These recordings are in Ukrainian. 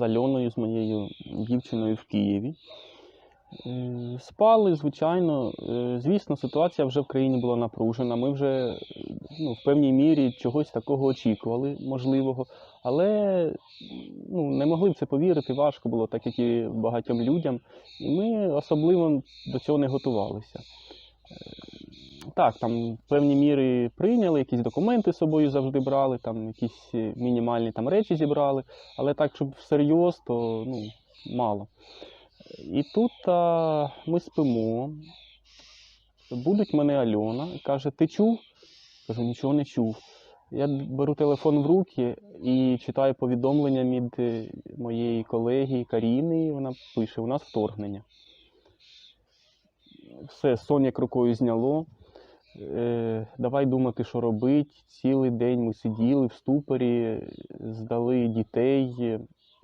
З Альоною, з моєю дівчиною в Києві. Е, Спали, звичайно. Е, Звісно, ситуація вже в країні була напружена. Ми вже е, ну, в певній мірі чогось такого очікували, можливого, але ну, не могли в це повірити, важко було, так як і багатьом людям. І ми особливо до цього не готувалися. Так, там певні міри прийняли, якісь документи з собою завжди брали, там якісь е, мінімальні там речі зібрали, але так, щоб всерйоз, то ну, мало. І тут а, ми спимо. Будуть мене Альона каже: Ти чув? Кажу, нічого не чув. Я беру телефон в руки і читаю повідомлення від е, моєї колеги Каріни. і Вона пише: у нас вторгнення. Все, сон як рукою зняло. Е, давай думати, що робити. Цілий день ми сиділи в ступорі, здали дітей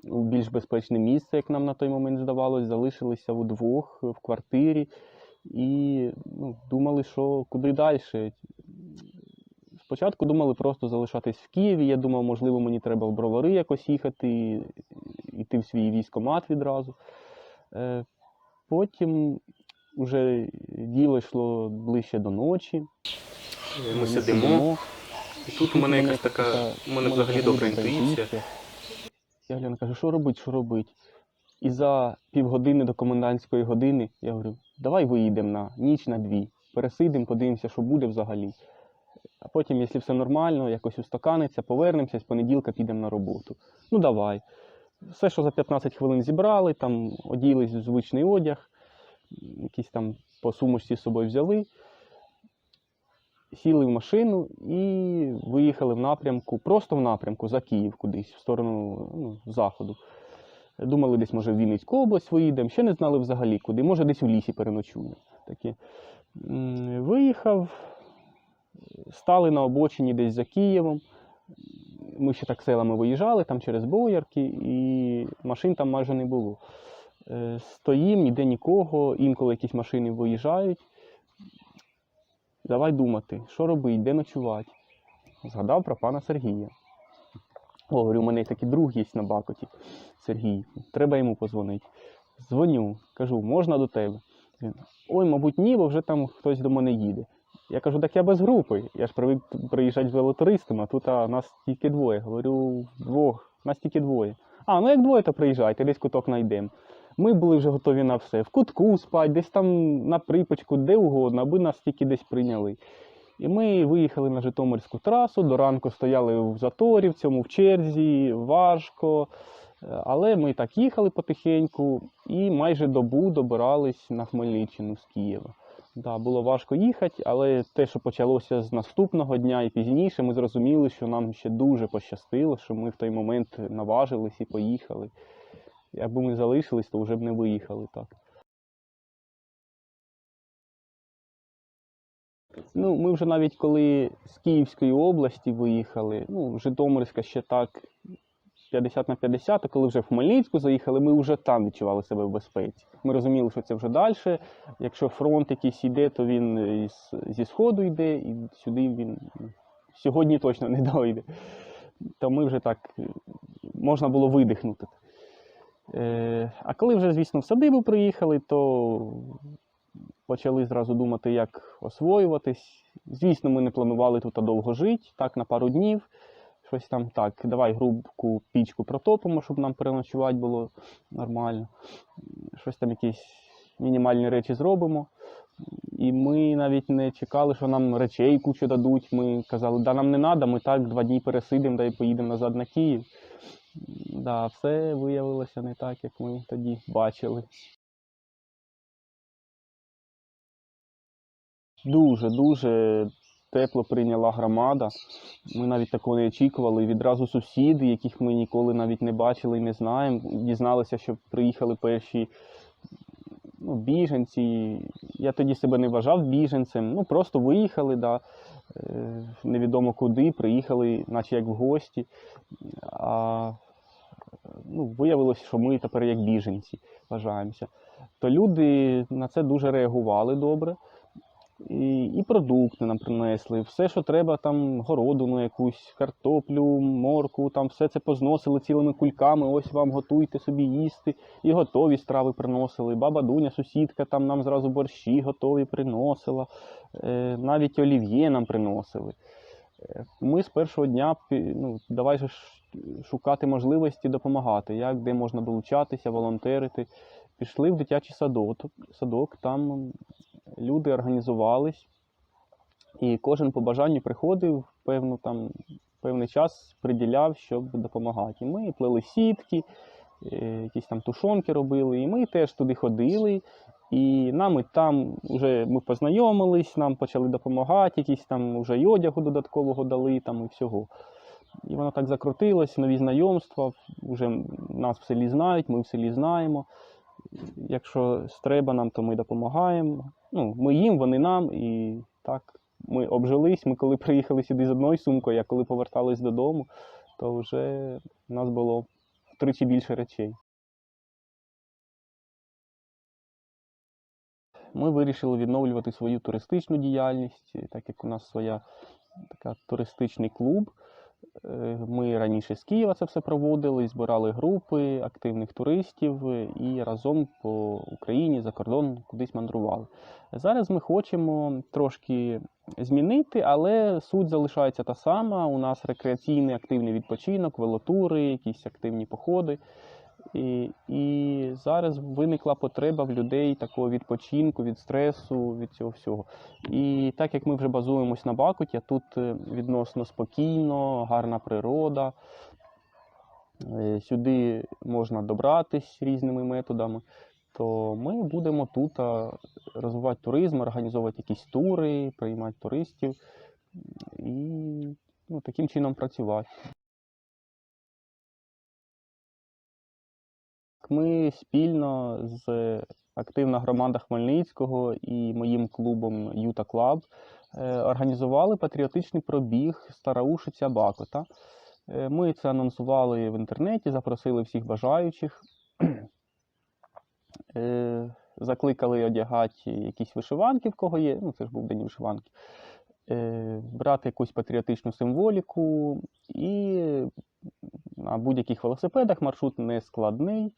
у більш безпечне місце, як нам на той момент здавалось, залишилися вдвох в квартирі і ну, думали, що куди далі. Спочатку думали просто залишатись в Києві. Я думав, можливо, мені треба в бровари якось їхати, йти в свій військомат відразу. Е, Потім вже діло йшло ближче до ночі. Ми сидимо. І тут у мене якась така, у мене взагалі добра інтуїція. Я Гляна каже, що робить, що робить. І за півгодини до комендантської години я говорю, давай виїдемо на ніч на дві, пересидимо, подивимося, що буде взагалі. А потім, якщо все нормально, якось устаканиться, повернемося, з понеділка підемо на роботу. Ну давай. Все, що за 15 хвилин зібрали, там оділись в звичний одяг, якісь там по сумочці з собою взяли, сіли в машину і виїхали в напрямку, просто в напрямку за Київ кудись, в сторону ну, заходу. Думали, десь, може, в Вінницьку область виїдемо, ще не знали взагалі куди, може, десь у лісі переночуємо. Такі. М, Виїхав, стали на обочині десь за Києвом. Ми ще так селами виїжджали, там через Боярки, і машин там майже не було. Е, Стоїм, ніде нікого, інколи якісь машини виїжджають. Давай думати, що робити, де ночувати. Згадав про пана Сергія. О, говорю, у мене такий друг є на Бакоті, Сергій. Треба йому позвонити. Дзвоню, кажу, можна до тебе? Він, Ой, мабуть, ні, бо вже там хтось до мене їде. Я кажу, так я без групи. Я ж привик приїжджати з велотуристами, а тут а, нас тільки двоє. Говорю, двох, нас тільки двоє. А, ну як двоє, то приїжджайте, десь куток знайдемо. Ми були вже готові на все. В кутку спать, десь там на припочку, де угодно, аби нас тільки десь прийняли. І ми виїхали на Житомирську трасу, до ранку стояли в заторі, в цьому в черзі, важко. Е, Але ми так їхали потихеньку і майже добу добирались на Хмельниччину з Києва. Да, було важко їхати, але те, що почалося з наступного дня і пізніше, ми зрозуміли, що нам ще дуже пощастило, що ми в той момент наважились і поїхали. Якби ми залишились, то вже б не виїхали так. Ну, ми вже навіть коли з Київської області виїхали, ну, Житомирська ще так 50 на 50, а коли вже в Хмельницьку заїхали, ми вже там відчували себе в безпеці. Ми розуміли, що це вже далі. Якщо фронт якийсь йде, то він із, зі сходу йде, і сюди він сьогодні точно не дойде. То ми вже так е, можна було видихнути. Е, а коли вже, звісно, в садибу приїхали, то почали зразу думати, як освоюватись. Звісно, ми не планували тут довго жити, так, на пару днів. Щось там так, давай грубку пічку протопимо, щоб нам переночувати було нормально. Щось там якісь мінімальні речі зробимо. І ми навіть не чекали, що нам речей кучу дадуть. Ми казали, да нам не треба, ми так два дні пересидимо, да і поїдемо назад на Київ. Да, все виявилося не так, як ми тоді бачили. Дуже, дуже тепло прийняла громада. Ми навіть такого не очікували. Відразу сусіди, яких ми ніколи навіть не бачили і не знаємо, дізналися, що приїхали перші ну, біженці. Я тоді себе не вважав біженцем. Ну, просто виїхали, да, е, невідомо куди, приїхали, наче як в гості. А ну, виявилося, що ми тепер як біженці вважаємося. То люди на це дуже реагували добре. І, і продукти нам принесли, все, що треба, там городину якусь, картоплю, морку, там все це позносили цілими кульками. Ось вам готуйте собі їсти. І готові страви приносили. Баба Дуня, сусідка, там нам зразу борщі готові приносила. Е, навіть олів'є нам приносили. Ми з першого дня ну, давай шукати можливості допомагати, як де можна долучатися, волонтерити. Пішли в дитячий садок, садок там люди організувались, і кожен по бажанню приходив певну там, певний час приділяв, щоб допомагати. Ми плели сітки, е, якісь там тушонки робили, і ми теж туди ходили. І нам і там вже ми познайомились, нам почали допомагати, якісь там вже й одягу додаткового дали там і всього. І воно так закрутилось, нові знайомства, вже нас в селі знають, ми в селі знаємо. Якщо треба нам, то ми допомагаємо. Ну, ми їм, вони нам, і так ми обжились. Ми коли приїхали сюди з одною сумкою, а коли повертались додому, то вже у нас було втричі більше речей. Ми вирішили відновлювати свою туристичну діяльність, так як у нас своя така туристичний клуб. Е, Ми раніше з Києва це все проводили, збирали групи активних туристів і разом по Україні за кордон кудись мандрували. Зараз ми хочемо трошки змінити, але суть залишається та сама. У нас рекреаційний активний відпочинок, велотури, якісь активні походи. І, і зараз виникла потреба в людей такого відпочинку, від стресу, від цього всього. І так як ми вже базуємось на Бакуті, тут е, відносно спокійно, гарна природа. е, Сюди можна добратись різними методами, то ми будемо тут розвивати туризм, організовувати якісь тури, приймати туристів і ну, таким чином працювати. Ми спільно з активна громада Хмельницького і моїм клубом Юта Клаб е, організували патріотичний пробіг Стараушиця Бакота. Е, Ми це анонсували в інтернеті, запросили всіх бажаючих, Е, закликали одягати якісь вишиванки, в кого є. Ну, це ж був день вишиванки. Е, Брати якусь патріотичну символіку і на будь-яких велосипедах маршрут не складний.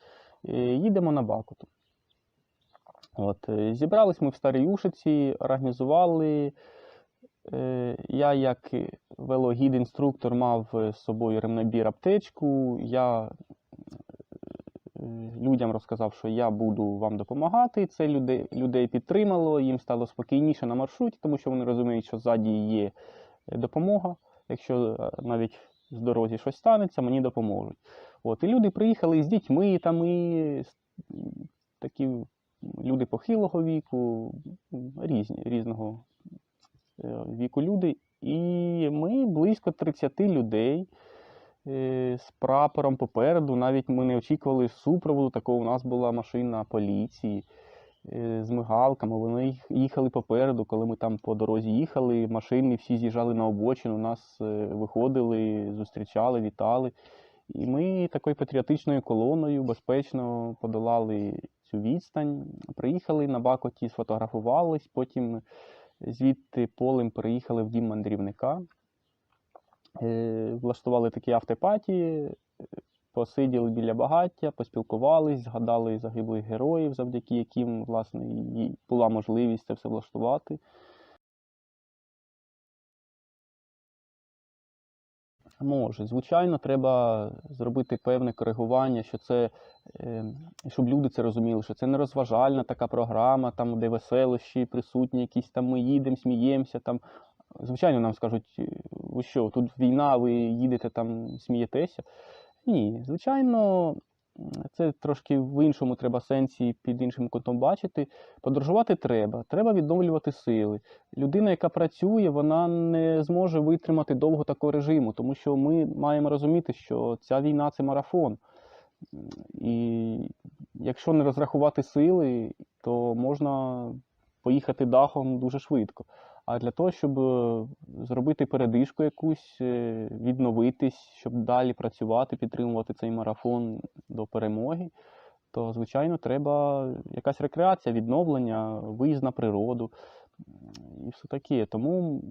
Е, Їдемо на Бакуту. От, е, зібрались ми в Старій Ушиці, організували. Я, як велогід-інструктор, мав з собою ремнебір аптечку. Я людям розказав, що я буду вам допомагати. Це людей, людей підтримало, їм стало спокійніше на маршруті, тому що вони розуміють, що ззаді є е, допомога. Якщо е, навіть з дорозі щось станеться, мені допоможуть. От, і люди приїхали з дітьми, там і такі люди похилого віку, різні, різного е, віку люди. І ми близько 30 людей з прапором попереду. Навіть ми не очікували супроводу. Такого у нас була машина поліції е, з мигалками. Вони їхали попереду. Коли ми там по дорозі їхали, машини всі з'їжджали на обочину, нас е, виходили, зустрічали, вітали. І ми такою патріотичною колоною безпечно подолали цю відстань. Приїхали на Бакоті, сфотографувались, потім звідти полем переїхали в дім мандрівника. Е, Влаштували такі автопаті, е, посиділи біля багаття, поспілкувались, згадали загиблих героїв, завдяки яким, власне, і була можливість це все влаштувати. Може, звичайно, треба зробити певне коригування, що це, е, щоб люди це розуміли, що це не розважальна така програма, там, де веселощі присутні, якісь там ми їдемо, сміємося. Там. Звичайно, нам скажуть, «Е, ви що, тут війна, ви їдете там, смієтеся. Ні, звичайно, це трошки в іншому треба сенсі під іншим кутом бачити. Подорожувати треба, треба відновлювати сили. Людина, яка працює, вона не зможе витримати довго такого режиму, тому що ми маємо розуміти, що ця війна це марафон. І якщо не розрахувати сили, то можна поїхати дахом дуже швидко. А для того, щоб е, зробити передишку якусь, е, відновитись, щоб далі працювати, підтримувати цей марафон до перемоги, то, звичайно, треба якась рекреація, відновлення, виїзд на природу. і все таке. Тому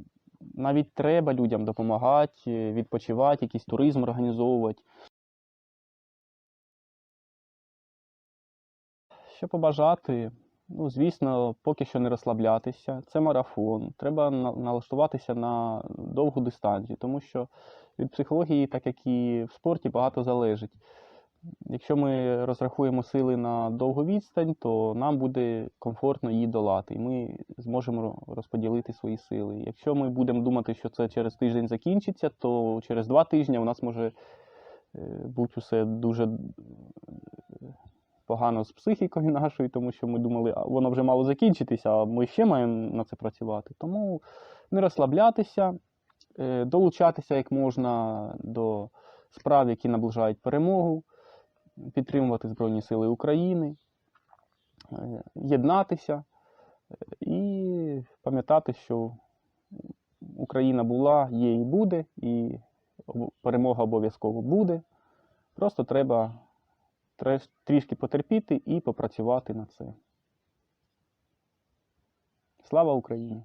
навіть треба людям допомагати, відпочивати, якийсь туризм організовувати. Що побажати? Ну, звісно, поки що не розслаблятися. Це марафон. Треба налаштуватися на довгу дистанцію, тому що від психології, так як і в спорті, багато залежить. Якщо ми розрахуємо сили на довгу відстань, то нам буде комфортно її долати, і ми зможемо розподілити свої сили. Якщо ми будемо думати, що це через тиждень закінчиться, то через два тижні у нас може е, бути усе дуже погано з психікою нашою, тому що ми думали, воно вже мало закінчитися, а ми ще маємо на це працювати. Тому не розслаблятися, е, долучатися як можна до справ, які наближають перемогу, підтримувати Збройні Сили України, е, єднатися е, і пам'ятати, що Україна була, є і буде, і перемога обов'язково буде. Просто треба трішки потерпіти і попрацювати над це. Слава Україні!